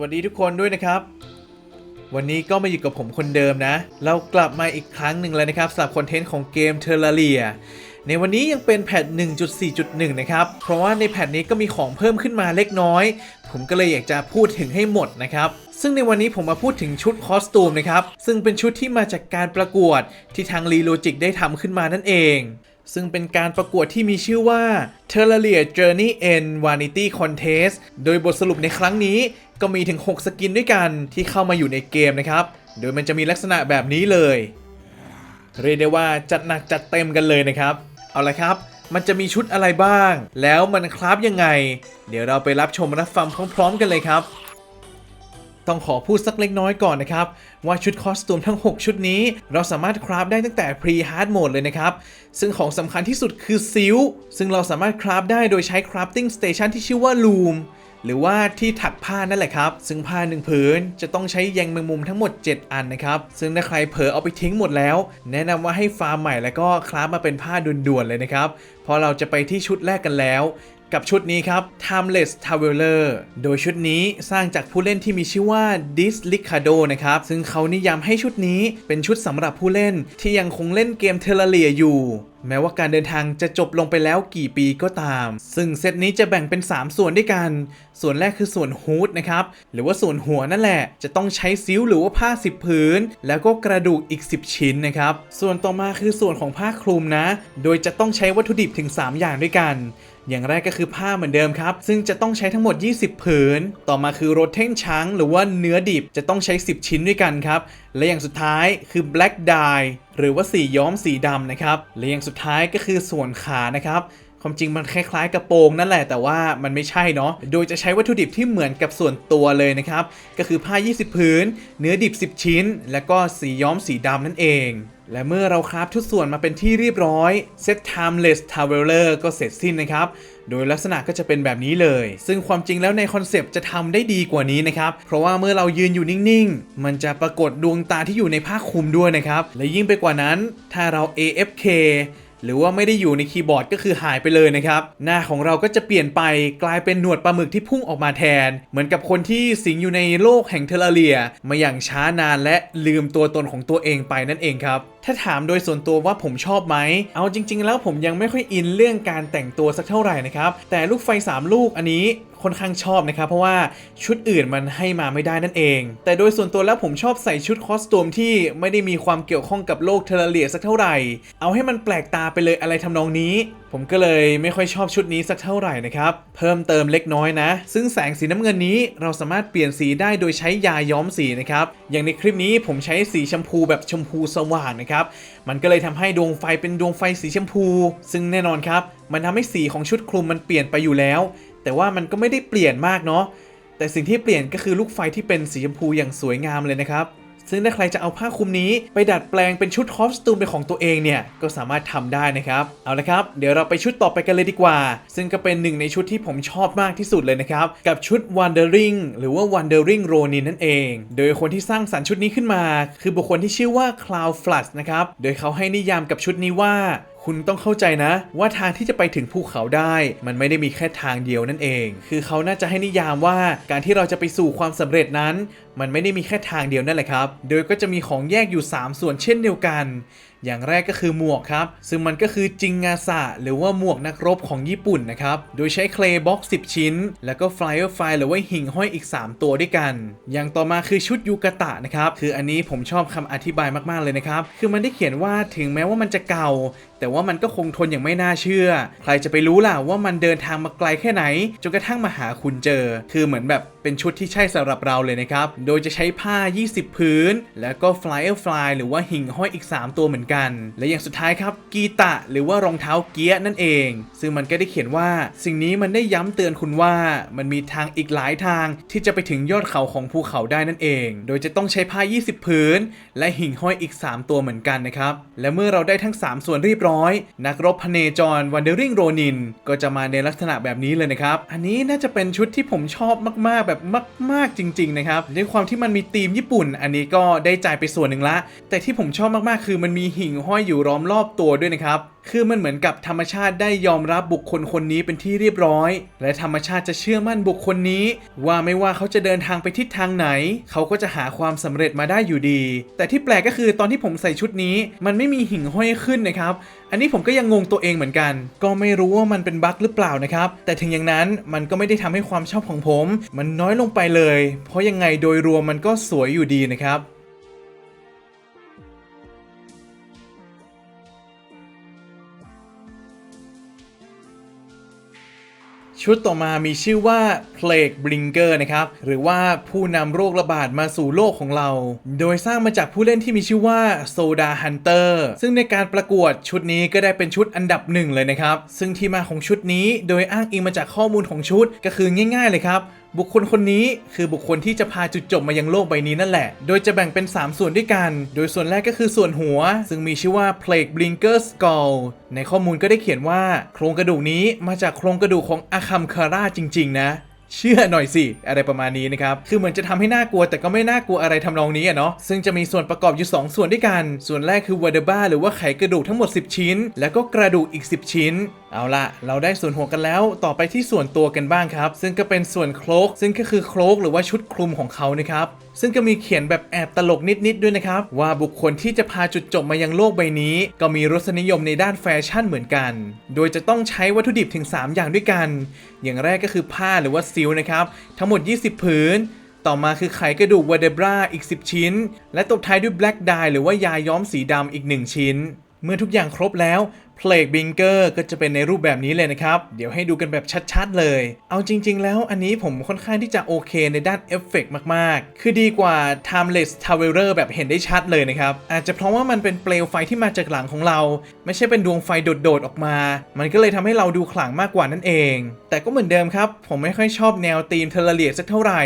วัสดีทุกคนด้วยนะครับ วันนี้ก็มาอยู่กับผมคนเดิมนะ เรากลับมาอีกครั้งหนึ่งแล้วนะครับสำหรับคอนเทนต์ของเกม Terraria ในวันนี้ยังเป็นแพท 1.4.1 นะครับ เพราะว่าในแพทนี้ก็มีของเพิ่มขึ้นมาเล็กน้อย ผมก็เลยอยากจะพูดถึงให้หมดนะครับ ซึ่งในวันนี้ผมมาพูดถึงชุดคอสตูมนะครับ ซึ่งเป็นชุดที่มาจากการประกวดที่ทาง r e l o g i c ได้ทำขึ้นมานั่นเอง ซึ่งเป็นการประกวดที่มีชื่อว่า Terraria Journey End Vanity Contest โดยบทสรุปในครั้งนี้ ก็มีถึง 6 สกินด้วยกันที่เข้ามาอยู่ในเกมนะครับ โดยมันจะมีลักษณะแบบนี้เลย เรียกได้ว่าจัดหนักจัดเต็มกันเลยนะครับ เอาละครับ มันจะมีชุดอะไรบ้าง แล้วมันคราฟยังไง เดี๋ยวเราไปรับชมรับฟังพร้อมๆ กันเลยครับ ต้องขอพูดสักเล็กน้อยก่อนนะครับ ว่าชุดคอสตูมทั้ง 6 ชุดนี้ เราสามารถคราฟได้ตั้งแต่ Pre Hard Mode เลยนะครับ ซึ่งของสำคัญที่สุดคือซิลซึ่งเราสามารถคราฟได้โดยใช้ Crafting Station ที่ชื่อว่า Loom หรือว่าที่ถักผ้านั่นแหละครับ ซึ่งผ้าหนึ่งผืนจะต้องใช้แยงแมงมุมทั้งหมด 7 อันนะครับ ซึ่งถ้าใครเผลอเอาไปทิ้งหมดแล้ว แนะนำว่าให้ฟาร์มใหม่แล้วก็คราฟมาเป็นผ้าด่วนๆเลยนะครับพราะเราจะไปที่ชุดแรกกันแล้วกับชุดนี้ครับ Timeless Traveler โดยชุดนี้สร้างจากผู้เล่นที่มีชื่อว่า Dis Ricardo นะครับ ซึ่งเขานิยามให้ชุดนี้เป็นชุดสำหรับผู้เล่นที่ยังคงเล่นเกม Terraria อยู่ แม้ว่าการเดินทางจะจบลงไปแล้วกี่ปีก็ตาม ซึ่งเซตนี้จะแบ่งเป็น 3 ส่วนด้วยกัน ส่วนแรกคือส่วนฮูดนะครับ หรือว่าส่วนหัวนั่นแหละ จะต้องใช้ซิ้วหรือว่าผ้า 10 ผืน แล้วก็กระดูกอีก 10 ชิ้นนะครับ ส่วนต่อมาคือส่วนของผ้าคลุมนะ โดยจะต้องใช้วัตถุดิบถึง 3 อย่างด้วยกันอย่างแรกก็คือผ้าเหมือนเดิมครับ ซึ่งจะต้องใช้ทั้งหมด 20 ผืน ต่อมาคือโรเทนช้างหรือว่าเนื้อดิบจะต้องใช้ 10 ชิ้นด้วยกันครับ และอย่างสุดท้ายคือ black dye หรือว่าสีย้อมสีดำนะครับและอย่างสุดท้ายก็คือส่วนขานะครับความจริงมันคล้ายๆกระโปรงนั่นแหละแต่ว่ามันไม่ใช่เนาะ โดยจะใช้วัตถุดิบที่เหมือนกับส่วนตัวเลยนะครับ ก็คือผ้า 20ผืนเนื้อดิบ 10 ชิ้น แล้วก็สีย้อมสีดำนั่นเอง และเมื่อเราคราฟทุกส่วนมาเป็นที่เรียบร้อยเซต Timeless Traveler ก็เสร็จสิ้นนะครับ โดยลักษณะก็จะเป็นแบบนี้เลย ซึ่งความจริงแล้วในคอนเซปต์จะทำได้ดีกว่านี้นะครับ เพราะว่าเมื่อเรายืนอยู่นิ่ง ๆ มันจะปรากฏดวงตาที่อยู่ในผ้าคลุมด้วยนะครับ และยิ่งไปกว่านั้น ถ้าเรา AFK หรือว่าไม่ได้อยู่ในคีย์บอร์ดก็คือหายไปเลยนะครับ หน้าของเราก็จะเปลี่ยนไปกลายเป็นหนวดปลาหมึกที่พุ่งออกมาแทน เหมือนกับคนที่สิงอยู่ในโลกแห่งเทอร์เรีย มาอย่างช้านานและลืมตัวตนของตัวเองไปนั่นเองครับถ้าถามโดยส่วนตัวว่าผมชอบไหม เอาจริง ๆ แล้วผมยังไม่ค่อยอินเรื่องการแต่งตัวสักเท่าไหร่นะครับ แต่ลูกไฟ 3 ลูกอันนี้ ค่อนข้างชอบนะครับ เพราะว่าชุดอื่นมันให้มาไม่ได้นั่นเอง แต่โดยส่วนตัวแล้วผมชอบใส่ชุดคอสตูมที่ไม่ได้มีความเกี่ยวข้องกับโลกเทอร์เรียสักเท่าไหร่ เอาให้มันแปลกตาไปเลยอะไรทำนองนี้ ผมก็เลยไม่ค่อยชอบชุดนี้สักเท่าไหร่นะครับ เพิ่มเติมเล็กน้อยนะ ซึ่งแสงสีน้ำเงินนี้เราสามารถเปลี่ยนสีได้โดยใช้ยาย้อมสีนะครับ อย่างในคลิปนี้ผมใช้สีชมพูแบบชมพูสว่างนะครับ มันก็เลยทำให้ดวงไฟเป็นดวงไฟสีชมพู ซึ่งแน่นอนครับ มันทำให้สีของชุดคลุมมันเปลี่ยนไปอยู่แล้ว แต่ว่ามันก็ไม่ได้เปลี่ยนมากเนาะแต่สิ่งที่เปลี่ยนก็คือลูกไฟที่เป็นสีชมพูอย่างสวยงามเลยนะครับ ซึ่งถ้าใครจะเอาผ้าคลุมนี้ไปดัดแปลงเป็นชุดคอสตูมเป็นของตัวเองเนี่ย ก็สามารถทำได้นะครับ เอาละครับ เดี๋ยวเราไปชุดต่อไปกันเลยดีกว่า ซึ่งก็เป็นหนึ่งในชุดที่ผมชอบมากที่สุดเลยนะครับ กับชุด Wandering หรือว่า Wandering Ronin นั่นเอง โดยคนที่สร้างสรรค์ชุดนี้ขึ้นมา คือบุคคลที่ชื่อว่า Cloud Flash นะครับ โดยเขาให้นิยามกับชุดนี้ว่า คุณต้องเข้าใจนะ ว่าทางที่จะไปถึงภูเขาได้ มันไม่ได้มีแค่ทางเดียวนั่นเอง คือเขาน่าจะให้นิยามว่าการที่เราจะไปสู่ความสำเร็จนั้น มันไม่ได้มีแค่ทางเดียวนั่นแหละครับ โดยก็จะมีของแยกอยู่ 3 ส่วนเช่นเดียวกัน อย่างแรกก็คือหมวกครับ ซึ่งมันก็คือจิงงาสะหรือว่าหมวกนักรบของญี่ปุ่นนะครับ โดยใช้เคลบ็อก10 ชิ้น แล้วก็ฟลายเออร์ไฟหรือว่าหิ่งห้อยอีก 3 ตัวด้วยกัน อย่างต่อมาคือชุดยูกะตะนะครับ คืออันนี้ผมชอบคำอธิบายมากๆเลยนะครับ คือมันได้เขียนว่าถึงแม้ว่ามันจะเก่าแต่ว่ามันก็คงทนอย่างไม่น่าเชื่อ ใครจะไปรู้ล่ะว่ามันเดินทางมาไกลแค่ไหน จนกระทั่งมาหาคุณเจอ คือเหมือนแบบเป็นชุดที่ใช่สำหรับเราเลยนะครับ โดยจะใช้ผ้า 20 พื้น แล้วก็ flyer fly หรือว่าหิ่งห้อยอีก 3 ตัวเหมือนกัน และอย่างสุดท้ายครับ กีตะ หรือว่ารองเท้าเกียร์นั่นเอง ซึ่งมันก็ได้เขียนว่า สิ่งนี้มันได้ย้ำเตือนคุณว่า มันมีทางอีกหลายทางที่จะไปถึงยอดเขาของภูเขาได้นั่นเอง โดยจะต้องใช้ผ้า 20 พื้น และหิ่งห้อยอีก 3 ตัวเหมือนกันนะครับ และเมื่อเราได้ทั้ง 3 ส่วนเรียบร้อย นักรบพเนจรวันเดอริงโรนิน ก็จะมาในลักษณะแบบนี้เลยนะครับ อันนี้น่าจะเป็นชุดที่ผมชอบมากๆแบบมาก ๆจริง ๆ นะครับด้วยความที่มันมีธีมญี่ปุ่น อันนี้ก็ได้จ่ายไปส่วนหนึ่งละ แต่ที่ผมชอบมากๆ คือมันมีหิ่งห้อยอยู่ล้อมรอบตัวด้วยนะครับ คือมันเหมือนกับธรรมชาติได้ยอมรับบุคคลคนนี้เป็นที่เรียบร้อย และธรรมชาติจะเชื่อมั่นบุคคลนี้ ว่าไม่ว่าเขาจะเดินทางไปทิศทางไหน เขาก็จะหาความสำเร็จมาได้อยู่ดี แต่ที่แปลกก็คือตอนที่ผมใส่ชุดนี้ มันไม่มีหิ่งห้อยขึ้นนะครับ อันนี้ผมก็ยังงงตัวเองเหมือนกัน ก็ไม่รู้ว่ามันเป็นบั๊กหรือเปล่านะครับ แต่ถึงอย่างนั้นมันก็ไม่ได้ทำให้ความชอบของผม มันน้อยลงไปเลย เพราะยังไงโดยรวมมันก็สวยอยู่ดีนะครับ ชุดต่อมามีชื่อว่า Plague Bringer นะครับ หรือว่าผู้นำโรคระบาดมาสู่โลกของเรา โดยสร้างมาจากผู้เล่นที่มีชื่อว่า Soda Hunter ซึ่งในการประกวดชุดนี้ก็ได้เป็นชุดอันดับหนึ่งเลยนะครับ ซึ่งที่มาของชุดนี้โดยอ้างอิงมาจากข้อมูลของชุดก็คือง่าย ๆ เลยครับ บุคคลคนนี้คือบุคคลที่จะพาจุดจบมายังโลกใบนี้นั่นแหละ โดยจะแบ่งเป็น 3 ส่วนด้วยกัน โดยส่วนแรกก็คือส่วนหัว ซึ่งมีชื่อว่า Plague Blinker Skull ในข้อมูลก็ได้เขียนว่า โครงกระดูกนี้มาจากโครงกระดูกของอาคัมคาร่าจริง ๆ นะ เชื่อหน่อยสิ อะไรประมาณนี้นะครับ คือเหมือนจะทำให้น่ากลัวแต่ก็ไม่น่ากลัวอะไรทำนองนี้อะเนาะ ซึ่งจะมีส่วนประกอบอยู่ 2 ส่วนด้วยกัน ส่วนแรกคือว e เดบ้าหรือว่าไขกระดูกทั้งหมด 10 ชิ้น แล้วก็กระดูกอีก 10 ชิ้น เอาละเราได้ส่วนหัวกันแล้ว ต่อไปที่ส่วนตัวกันบ้างครับ ซึ่งก็เป็นส่วนโคลกซึ่งก็คือโคลกหรือว่าชุดคลุมของเขานะครับ ซึ่งก็มีเขียนแบบแอบตลกนิดๆด้วยนะครับ ว่าบุคคลที่จะพาจุดจบมายังโลกใบนี้ ก็มีรสนิยมในด้านแฟชั่นเหมือนกัน โดยจะต้องใช้วัตถุดิบถึง 3 อย่างด้วยกัน อย่างแรกก็คือผ้าหรือว่าซิลนะครับ ทั้งหมด 20 ผืนต่อมาคือไขกระดูกว e เดบราอีก 10 ชิ้น และตบท้ายด้วยแบล็กด e หรือว่ายาย้อมสีดำอีก 1 ชิ้น เมื่อทุกอย่างครบแล้ว Plague Bringer ก็จะเป็นในรูปแบบนี้เลยนะครับ เดี๋ยวให้ดูกันแบบชัดๆเลย เอาจริง ๆ แล้วอันนี้ผมค่อนข้างที่จะโอเคในด้านเอฟเฟกต์มากๆ คือดีกว่า Timeless Traveler แบบเห็นได้ชัดเลยนะครับ อาจจะเพราะว่ามันเป็นเปลวไฟที่มาจากหลังของเรา ไม่ใช่เป็นดวงไฟโดดๆออกมา มันก็เลยทำให้เราดูขลังมากกว่านั่นเอง แต่ก็เหมือนเดิมครับ ผมไม่ค่อยชอบแนวธีมเทเลเลียสักเท่าไหร่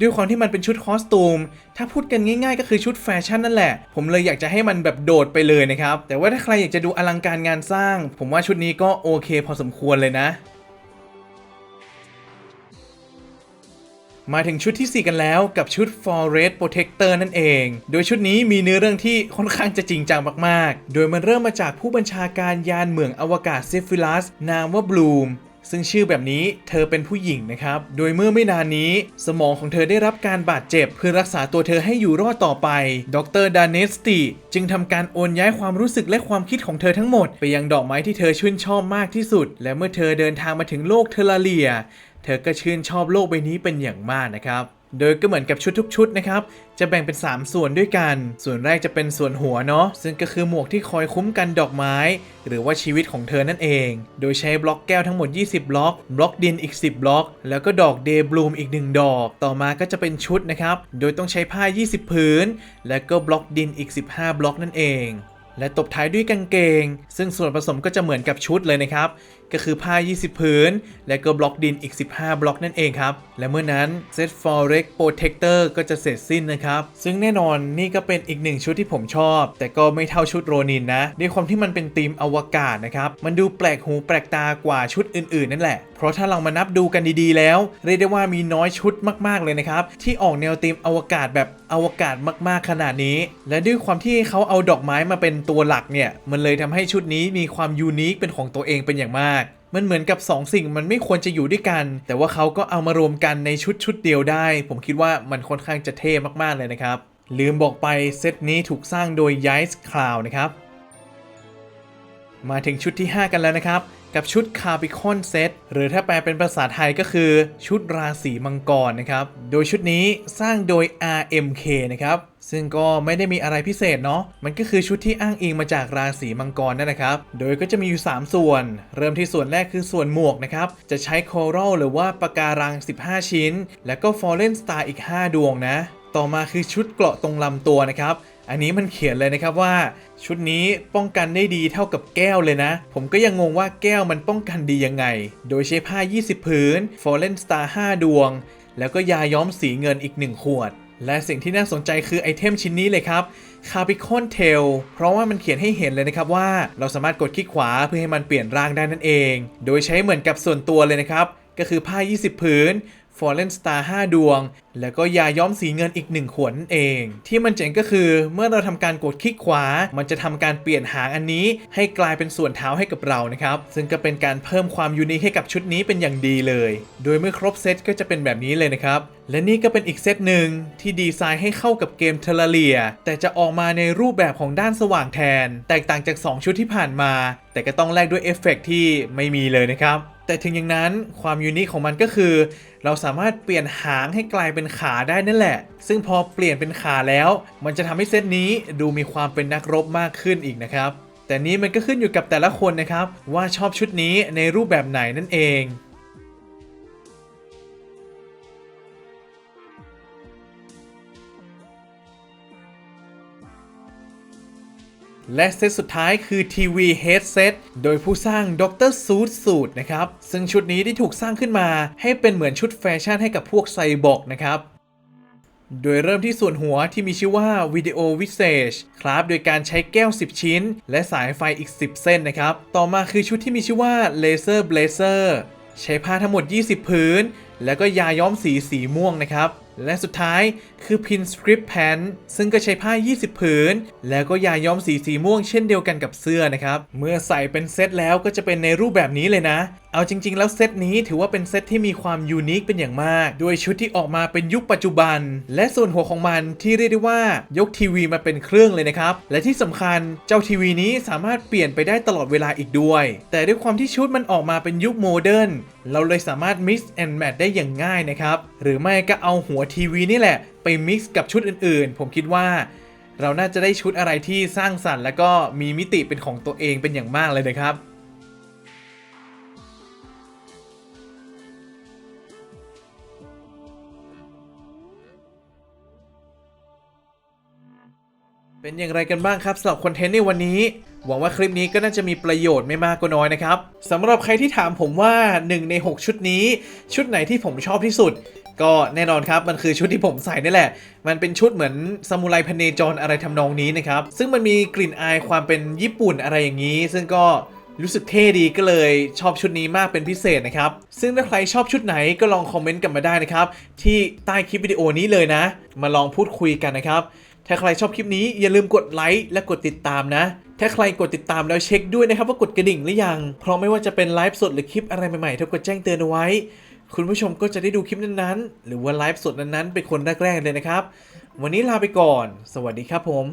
ด้วยความที่มันเป็นชุดคอสตูม ถ้าพูดกันง่ายๆ ก็คือชุดแฟชั่นนั่นแหละ ผมเลยอยากจะให้มันแบบโดดไปเลยนะครับ แต่ว่าถ้าใครอยากจะดูอลังการงานสร้าง ผมว่าชุดนี้ก็โอเคพอสมควรเลยนะ มาถึงชุดที่ 4 กันแล้วกับชุด Forest Protector นั่นเอง โดยชุดนี้มีเนื้อเรื่องที่ค่อนข้างจะจริงจังมากๆ โดยมันเริ่มมาจากผู้บัญชาการยานเหมืองอวกาศเซฟิลัสนามว่าบลูม ซึ่งชื่อแบบนี้เธอเป็นผู้หญิงนะครับ โดยเมื่อไม่นานนี้ สมองของเธอได้รับการบาดเจ็บ เพื่อรักษาตัวเธอให้อยู่รอดต่อไป ดรดานเนสติจึงทำการโอนย้ายความรู้สึกและความคิดของเธอทั้งหมด ไปยังดอกไม้ที่เธอชื่นชอบมากที่สุด และเมื่อเธอเดินทางมาถึงโลกเทลาเลีย เธอก็ชื่นชอบโลกใบนี้เป็นอย่างมากนะครับ โดยก็เหมือนกับชุดทุกชุดนะครับ จะแบ่งเป็น 3 ส่วนด้วยกัน ส่วนแรกจะเป็นส่วนหัวเนาะ ซึ่งก็คือหมวกที่คอยคุ้มกันดอกไม้ หรือว่าชีวิตของเธอนั่นเอง โดยใช้บล็อกแก้วทั้งหมด 20 บล็อก บล็อกดินอีก 10 บล็อก แล้วก็ดอกเดย์บลูมอีก 1 ดอก ต่อมาก็จะเป็นชุดนะครับ โดยต้องใช้ผ้า 20 ผืน และก็บล็อกดินอีก 15 บล็อกนั่นเองและตบท้ายด้วยกางเกง ซึ่งส่วนผสมก็จะเหมือนกับชุดเลยนะครับ ก็คือผ้า 20 ผืน และก็บล็อกดินอีก 15 บล็อกนั่นเองครับ และเมื่อนั้น Set for r e c Protector ก็จะเสร็จสิ้นนะครับ ซึ่งแน่นอนนี่ก็เป็นอีกหนึ่งชุดที่ผมชอบ แต่ก็ไม่เท่าชุดโรนินนะด้วยความที่มันเป็นธีมอวกาศนะครับ มันดูแปลกหูแปลกตากว่าชุดอื่นๆ นั่นแหละ เพราะถ้าเรามานับดูกันดีๆ แล้ว เรียกได้ว่ามีน้อยชุดมากๆเลยนะครับ ที่ออกแนวธีมอวกาศแบบอวกาศมากๆขนาดนี้ และด้วยความที่เขาเอาดอกไม้มาเป็นตัวหลักเนี่ยมันเลยทำให้ชุดนี้มีความยูนิคเป็นของตัวเองเป็นอย่างมาก มันเหมือนกับ2สิ่งมันไม่ควรจะอยู่ด้วยกัน แต่ว่าเขาก็เอามารวมกันในชุดชุดเดียวได้ ผมคิดว่ามันค่อนข้างจะเท่มากๆเลยนะครับ ลืมบอกไปเซตนี้ถูกสร้างโดย y i c e Cloud นะครับ มาถึงชุดที่ 5 กันแล้วนะครับ กับชุดคา r ิคอนเซตหรือถ้าแปลเป็นภาษาไทยก็คือชุดราศีมังกรนะครับ โดยชุดนี้สร้างโดย RMK นะครับ ซึ่งก็ไม่ได้มีอะไรพิเศษเนาะมันก็คือชุดที่อ้างอิงมาจากราศีมังกรนั่นนะครับ โดยก็จะมีอยู่ 3 ส่วน เริ่มที่ส่วนแรกคือส่วนหมวกนะครับ จะใช้โครัลหรือว่าปะการัง 15 ชิ้น แล้วก็ Fallen Star อีก 5 ดวงนะ ต่อมาคือชุดเกราะตรงลำตัวนะครับ อันนี้มันเขียนเลยนะครับว่า ชุดนี้ป้องกันได้ดีเท่ากับแก้วเลยนะ ผมก็ยังงงว่าแก้วมันป้องกันดียังไง โดยใช้ผ้า 20 ผืน Fallen Star 5 ดวง แล้วก็ยาย้อมสีเงินอีก 1 ขวด และสิ่งที่น่าสนใจคือไอเทมชิ้นนี้เลยครับ c a r p i c o n Tail เพราะว่ามันเขียนให้เห็นเลยนะครับว่า เราสามารถกดคลิกขวาเพื่อให้มันเปลี่ยนร่างได้นั่นเอง โดยใช้เหมือนกับส่วนตัวเลยนะครับ ก็คือผ้า 20 ผืน Fallen Star 5ดวง แล้วก็ยาย้อมสีเงินอีก 1 ขวดนั่นเอง ที่มันเจ๋งก็คือเมื่อเราทำการกดคลิกขวา มันจะทำการเปลี่ยนหางอันนี้ ให้กลายเป็นส่วนเท้าให้กับเรานะครับ ซึ่งก็เป็นการเพิ่มความยูนิคให้กับชุดนี้เป็นอย่างดีเลย โดยเมื่อครบเซตก็จะเป็นแบบนี้เลยนะครับ และนี่ก็เป็นอีกเซตหนึ่งที่ดีไซน์ให้เข้ากับเกมเทเลเลีย แต่จะออกมาในรูปแบบของด้านสว่างแทน แตกต่างจาก 2 ชุดที่ผ่านมา แต่ก็ต้องแลกด้วยเอฟเฟกต์ที่ไม่มีเลยนะครับ แต่ถึงอย่างนั้นความยูนิคของมันก็คือ เราสามารถเปลี่ยนหางให้กลายเป็นขาได้นั่นแหละ ซึ่งพอเปลี่ยนเป็นขาแล้ว มันจะทำให้เซตนี้ดูมีความเป็นนักรบมากขึ้นอีกนะครับ แต่นี้มันก็ขึ้นอยู่กับแต่ละคนนะครับ ว่าชอบชุดนี้ในรูปแบบไหนนั่นเอง และเซตสุดท้ายคือทีวีเฮดเซตโดยผู้สร้างดรซูดสูตรนะครับ ซึ่งชุดนี้ได้ถูกสร้างขึ้นมาให้เป็นเหมือนชุดแฟชั่นให้กับพวกไซบอร์กนะครับโดยเริ่มที่ส่วนหัวที่มีชื่อว่าวิดีโอวิเศษครับโดยการใช้แก้ว 10 ชิ้น และสายไฟอีก 10 เส้นนะครับ ต่อมาคือชุดที่มีชื่อว่าเลเซอร์เบลเซอร์ใช้ผ้าทั้งหมด 20 พื้น แล้วก็ยาย้อมสีสีม่วงนะครับ และสุดท้ายคือ Pin Script Pant ซึ่งก็ใช้ผ้า 20 ผืน แล้วก็ยาย้อมสีสีม่วงเช่นเดียวกันกับเสื้อนะครับ เมื่อใส่เป็นเซตแล้วก็จะเป็นในรูปแบบนี้เลยนะ เอาจริง ๆ แล้วเซตนี้ถือว่าเป็นเซตที่มีความยูนิคเป็นอย่างมาก ด้วยชุดที่ออกมาเป็นยุคปัจจุบัน และส่วนหัวของมันที่เรียกได้ว่ายกทีวีมาเป็นเครื่องเลยนะครับ และที่สำคัญเจ้าทีวีนี้สามารถเปลี่ยนไปได้ตลอดเวลาอีกด้วย แต่ด้วยความที่ชุดมันออกมาเป็นยุคโมเดิร์นเราเลยสามารถ mix and match ได้อย่างง่ายนะครับ หรือไม่ก็เอาหัวทีวีนี่แหละ ไป mix กับชุดอื่นๆ ผมคิดว่า เราน่าจะได้ชุดอะไรที่สร้างสรรค์ แล้วก็มีมิติเป็นของตัวเองเป็นอย่างมากเลยนะครับเป็นอย่างไรกันบ้างครับสำหรับคอนเทนต์ในวันนี้ หวังว่าคลิปนี้ก็น่าจะมีประโยชน์ไม่มากก็น้อยนะครับสำหรับใครที่ถามผมว่า 1 ใน 6 ชุดนี้ ชุดไหนที่ผมชอบที่สุด ก็แน่นอนครับ มันคือชุดที่ผมใส่นี่แหละ มันเป็นชุดเหมือนซามูไรพเนจรอะไรทำนองนี้นะครับ ซึ่งมันมีกลิ่นอายความเป็นญี่ปุ่นอะไรอย่างนี้ ซึ่งก็รู้สึกเท่ดีก็เลยชอบชุดนี้มากเป็นพิเศษนะครับ ซึ่งถ้าใครชอบชุดไหนก็ลองคอมเมนต์กันมาได้นะครับ ที่ใต้คลิปวิดีโอนี้เลยนะ มาลองพูดคุยกันนะครับ ถ้าใครชอบคลิปนี้อย่าลืมกดไลค์และกดติดตามนะ ถ้าใครกดติดตามแล้วเช็คด้วยนะครับว่ากดกระดิ่งหรือยัง เพราะไม่ว่าจะเป็นไลฟ์สดหรือคลิปอะไรใหม่ๆถ้ากดแจ้งเตือนเอาไว้ คุณผู้ชมก็จะได้ดูคลิปนั้นๆ หรือว่าไลฟ์สดนั้นๆ เป็นคนแรกๆเลยนะครับ วันนี้ลาไปก่อน สวัสดีครับผม